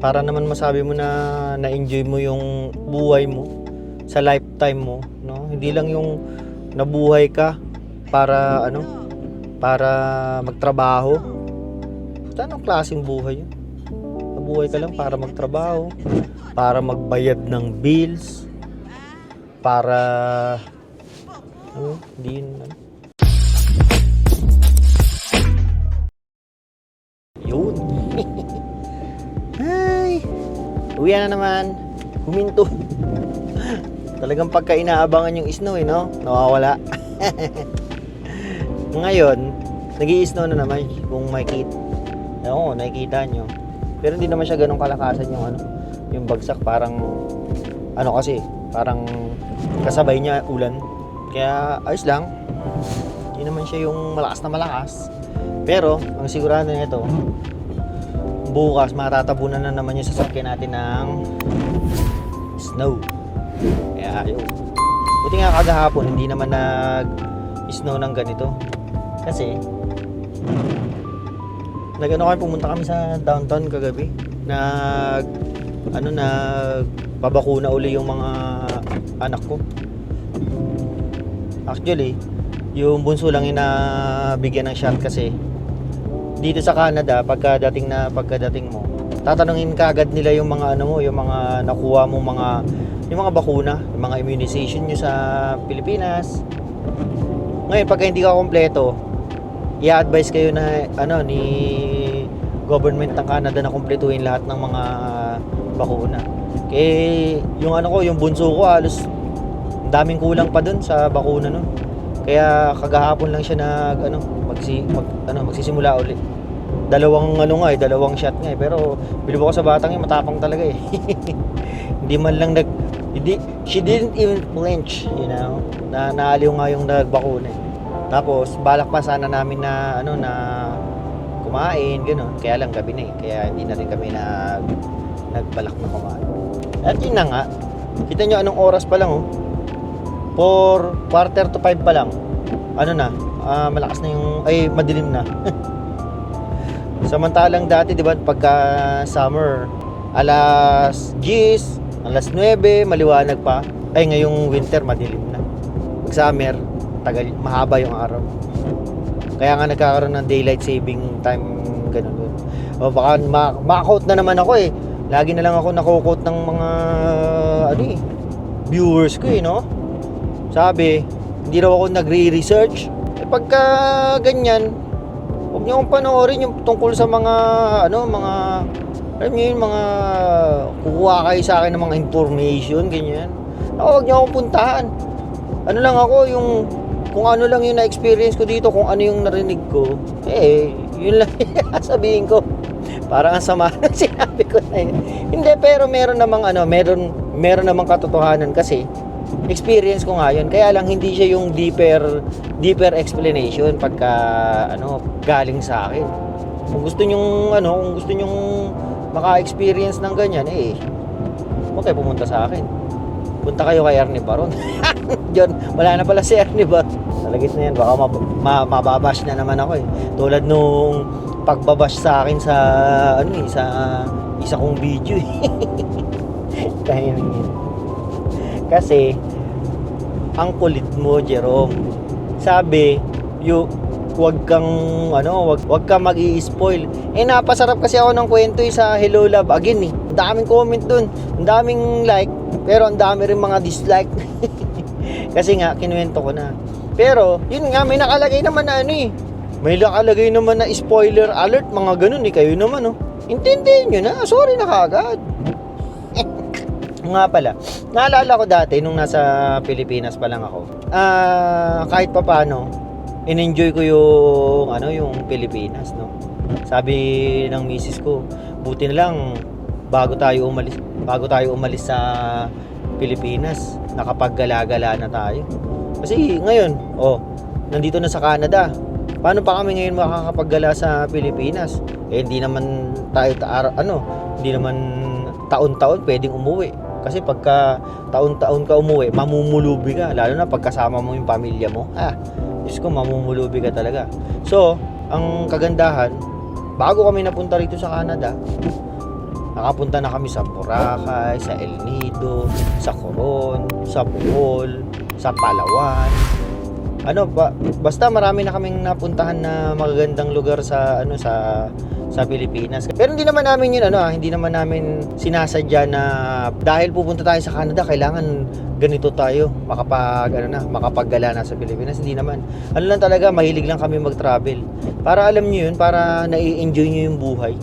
Para naman masabi mo na na-enjoy mo yung buhay mo sa lifetime mo, no? Hindi lang yung nabuhay ka para ano, para magtrabaho. Anong klaseng buhay yun? Nabuhay ka lang para magtrabaho, para magbayad ng bills, para ano, yun ano. Uwi na naman. Huminto. Talagang pagka inaabangan yung snow eh, no? Nawawala. Ngayon, nag snow na naman kung makikita. Oo, nakikita nyo. Pero hindi naman siya ganun kalakasan yung ano, yung bagsak parang ano kasi, parang kasabay niya ulan. Kaya ayos lang. Hindi naman siya yung malakas na malakas. Pero, ang sigurado nito, bukas matatabunan na naman yung sasakyan natin ng snow. Kaya ayun. Buti nga kagahapon, hindi naman nag snow ng ganito. Kasi, nag ano kami, pumunta kami sa downtown kagabi. Nag, ano, nag pabakuna uli yung mga anak ko. Actually, yung bunso lang yung nabigyan ng shot kasi dito sa Canada pagkadating na pagkadating mo tatanungin ka agad nila yung mga ano mo yung mga nakuha mo mga yung mga bakuna yung mga immunization nyo sa Pilipinas. Ngayon pagka hindi ka kompleto i-advise kayo na ano ni government ng Canada na kumpletuhin lahat ng mga bakuna. Kaya yung ano ko yung bunso ko halos daming kulang pa dun sa bakuna nun kaya kagahapon lang siya nag ano magsi mag, ano magsisimula uli. Dalawang ano nga eh, dalawang shot nga eh. Pero bilib ako sa batang eh, matapang talaga eh. hindi man lang nag hindi she didn't even flinch, you know. Na naaliw nga yung nagbakuna eh. Tapos balak pa sana namin na ano na kumain, gano'n. Kaya lang gabi na eh. Kaya hindi na rin kami nag nagbalak na kumain. At yun na nga. Kita nyo anong oras pa lang oh for quarter to five pa lang. Ano na? Ah, malakas na yung ay madilim na. Samantalang dati di ba pagka summer alas 10 alas 9 maliwanag pa. Ay ngayong winter madilim na. Pag summer tagal mahaba yung araw. Kaya nga nagkakaroon ng daylight saving time ganun o baka ma- ma-quote na naman ako eh. Lagi na lang ako nakukot ng mga ano eh viewers ko eh no sabi, hindi raw ako nagre-research. Eh pagka ganyan, huwag niyo akong panoorin yung tungkol sa mga, ano, mga, alam niyo yun, mga, kukuha kayo sa akin ng mga information, ganyan. Ako, huwag niyo akong puntahan. Ano lang ako, yung, kung ano lang yung na-experience ko dito, kung ano yung narinig ko, eh, yun lang sabihin ko. Parang ang sama ng sinabi ko na yun. Hindi, pero meron namang ano, meron, meron namang katotohanan kasi, experience ko nga yun. Kaya lang hindi siya yung deeper deeper explanation pagka ano galing sa akin. Kung gusto niyo ano, kung gusto niyo maka-experience ng ganyan eh okay pumunta sa akin. Punta kayo kay Ernie Baron. Diyan, wala na pala si Ernie Baron. Talagit na yan, baka ma- mababash na naman ako eh. Tulad nung pagbabash sa akin sa ano eh, sa isa kong video eh. Kaya yun. Kasi, ang kulit mo, Jerome. Sabi, you, wag kang, ano, wag, wag kang mag spoil Eh, napasarap kasi ako ng kwento eh, sa Hello Love again eh. Daming comment dun. Ang daming like. Pero ang dami rin mga dislike. kasi nga, kinuwento ko na. Pero, yun nga, may nakalagay naman na ano eh. May nakalagay naman na spoiler alert, mga ganun eh. Kayo naman oh. Intindihin nyo na. Sorry na kagad. Nga pala, naalala ko dati nung nasa Pilipinas pa lang ako. Ah, kahit pa paano, in-enjoy ko yung ano, yung Pilipinas, no. Sabi ng misis ko, buti na lang bago tayo umalis, bago tayo umalis sa Pilipinas, nakapaggala-gala na tayo. Kasi ngayon, oh, nandito na sa Canada. Paano pa kami ngayon makakapaggala sa Pilipinas? Eh hindi naman tayo ta- ano, hindi naman taon-taon pwedeng umuwi. Kasi pagka taon-taon ka umuwi, mamumulubi ka. Lalo na pagkasama mo yung pamilya mo. Ah, Diyos ko, mamumulubi ka talaga. So, ang kagandahan, bago kami napunta rito sa Canada, Nakapunta na kami sa Boracay, sa El Nido, sa Coron, sa Bohol, sa Palawan. Ano ba basta marami na kaming napuntahan na magagandang lugar sa ano sa sa Pilipinas. Pero hindi naman namin yun ano, ah, hindi naman namin sinasadya na dahil pupunta tayo sa Canada, kailangan ganito tayo makapag ano na, makapaggala na sa Pilipinas. Hindi naman. Ano lang talaga, mahilig lang kami mag-travel. Para alam niyo yun, para nai-enjoy niyo yung buhay.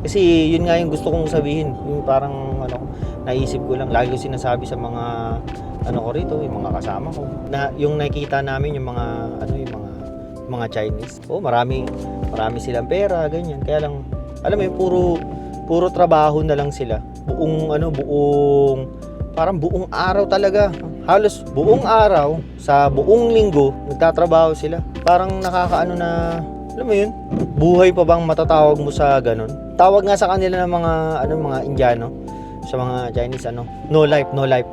Kasi yun nga yung gusto kong sabihin. Yung parang ano, naisip ko lang. Lagi ko sinasabi sa mga ano ko rito, yung mga kasama ko. Na yung nakikita namin yung mga ano yung mga mga Chinese. Oh, marami marami silang pera, ganyan. Kaya lang alam mo yung puro puro trabaho na lang sila. Buong ano, buong parang buong araw talaga. Halos buong araw sa buong linggo nagtatrabaho sila. Parang nakakaano na alam mo yun? Buhay pa bang matatawag mo sa ganun? Tawag nga sa kanila ng mga ano mga Indiano sa mga Chinese ano, no life, no life.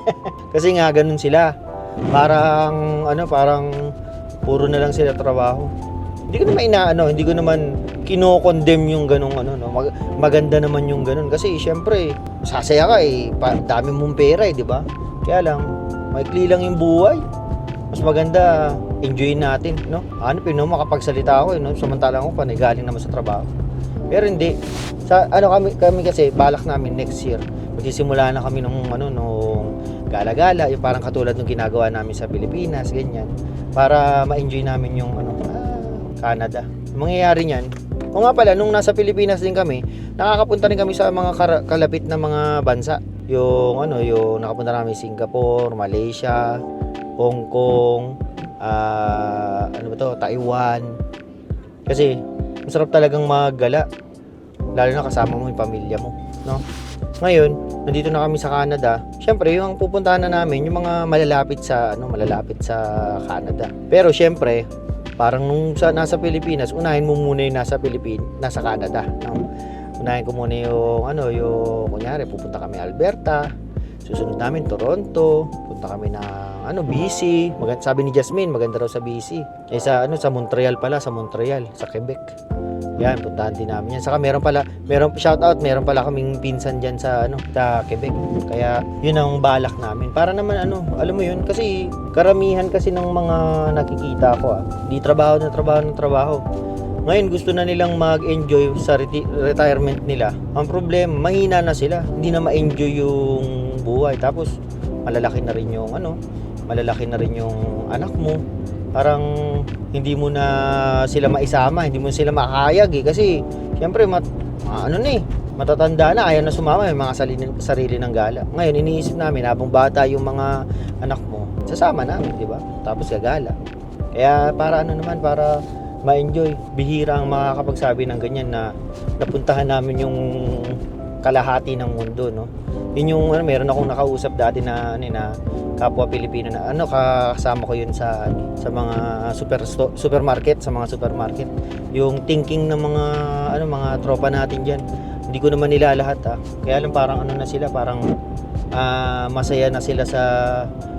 Kasi nga ganun sila. Parang ano, parang puro na lang sila trabaho. Hindi ko naman inaano, hindi ko naman kino-condemn yung ganung ano no. Mag- maganda naman yung ganun kasi syempre sasaya ka eh, pa, dami mong pera eh, di ba? Kaya lang maikli lang yung buhay. Mas maganda enjoyin natin, no? Ano pino makapagsalita ako, eh, no? Samantalang ako panay galing naman sa trabaho. Pero hindi. Sa ano kami kami kasi balak namin next year. Magsisimula na kami nung ano nung gala-gala, yung parang katulad ng ginagawa namin sa Pilipinas, ganyan. Para ma-enjoy namin yung ano, ah, Canada. Ang mangyayari niyan, o nga pala, nung nasa Pilipinas din kami, nakakapunta rin kami sa mga kalapit na mga bansa. Yung ano, yung nakapunta namin Singapore, Malaysia, Hong Kong, ah, ano ba to, Taiwan. Kasi masarap talagang maggala. Lalo na kasama mo yung pamilya mo, no? Ngayon, nandito na kami sa Canada. Syempre, yung pupuntahan na namin, yung mga malalapit sa ano, malalapit sa Canada. Pero syempre, parang nung sa nasa Pilipinas, unahin mo muna yung nasa Pilipinas, nasa Canada, no? Unahin ko muna yung ano, yung kunyari pupunta kami Alberta, susunod namin Toronto, punta kami ng ano BC. Maganda sabi ni Jasmine, maganda raw sa BC. Eh sa ano sa Montreal pala, sa Montreal, sa Quebec. Yan, puntahan din namin yan. Saka meron pala, meron shout out, meron pala kaming pinsan diyan sa ano, sa Quebec. Kaya yun ang balak namin. Para naman ano, alam mo yun kasi karamihan kasi ng mga nakikita ko ah, di trabaho na trabaho na trabaho. Ngayon gusto na nilang mag-enjoy sa reti- retirement nila. Ang problema, mahina na sila. Hindi na ma-enjoy yung buhay. Tapos malalaki na rin yung ano, malalaki na rin yung anak mo. Parang hindi mo na sila maisama, hindi mo sila makakayag eh. Kasi syempre mat, ano na eh, matatanda na, ayaw na sumama, may mga sarili, sarili ng gala. Ngayon, iniisip namin, habang bata yung mga anak mo, sasama namin, di ba? Tapos gagala. Kaya para ano naman, para ma-enjoy. Bihira ang makakapagsabi ng ganyan na napuntahan namin yung kalahati ng mundo, no? Yun yung, ano, meron akong nakausap dati na, ano, na kapwa Pilipino na, ano, kasama ko yun sa, sa mga super supermarket, sa mga supermarket. Yung thinking ng mga, ano, mga tropa natin dyan. Hindi ko naman nila lahat, ha. Kaya lang parang, ano na sila, parang, ah, masaya na sila sa,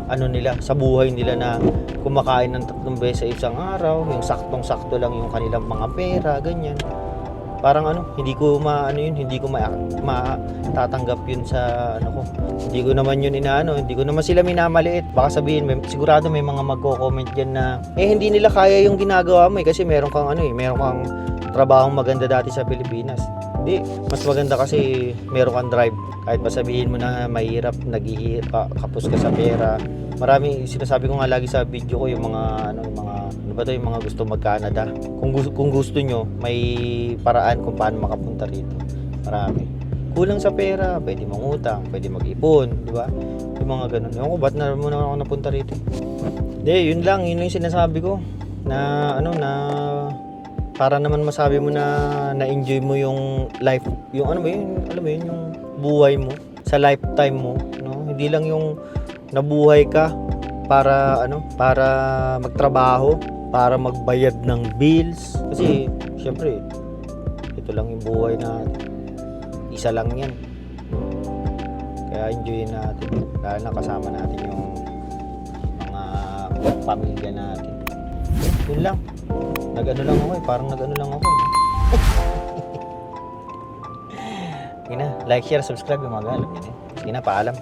ano nila, sa buhay nila na kumakain ng tatlong beses sa isang araw, yung saktong-sakto lang yung kanilang mga pera, ganyan. Parang ano, hindi ko ma ano yun, hindi ko ma, matatanggap yun sa ano ko. Hindi ko naman yun inaano, hindi ko naman sila minamaliit. Baka sabihin, may, sigurado may mga magko-comment diyan na eh hindi nila kaya yung ginagawa mo eh kasi meron kang ano eh, meron kang trabahong maganda dati sa Pilipinas. Hindi, mas maganda kasi meron kang drive. Kahit pa sabihin mo na mahirap, naghihirap, kapos ka sa pera. Marami, sinasabi ko nga lagi sa video ko yung mga, ano, yung mga, ano ba to, yung mga gusto mag-Canada. Kung, gusto, kung gusto nyo, may paraan kung paano makapunta rito. Marami. Kulang sa pera, pwede mangutang, pwede mag-ipon, di ba? Yung mga ganun. Ewan ko, ba't na muna ako napunta rito? Hindi, yun lang, yun lang yung sinasabi ko. Na, ano, na para naman masabi mo na na-enjoy mo yung life, yung ano ba yun, alam mo yun, yung buhay mo sa lifetime mo, no? Hindi lang yung nabuhay ka para ano, para magtrabaho, para magbayad ng bills. Kasi syempre, ito lang yung buhay natin. Isa lang 'yan. Kaya enjoyin natin. Lalo na kasama natin yung mga pamilya natin. Yun lang. Nag-ano lang ako eh. Parang nag-ano lang ako. Eh. Na, like, share, subscribe eh. Sige na, paalam.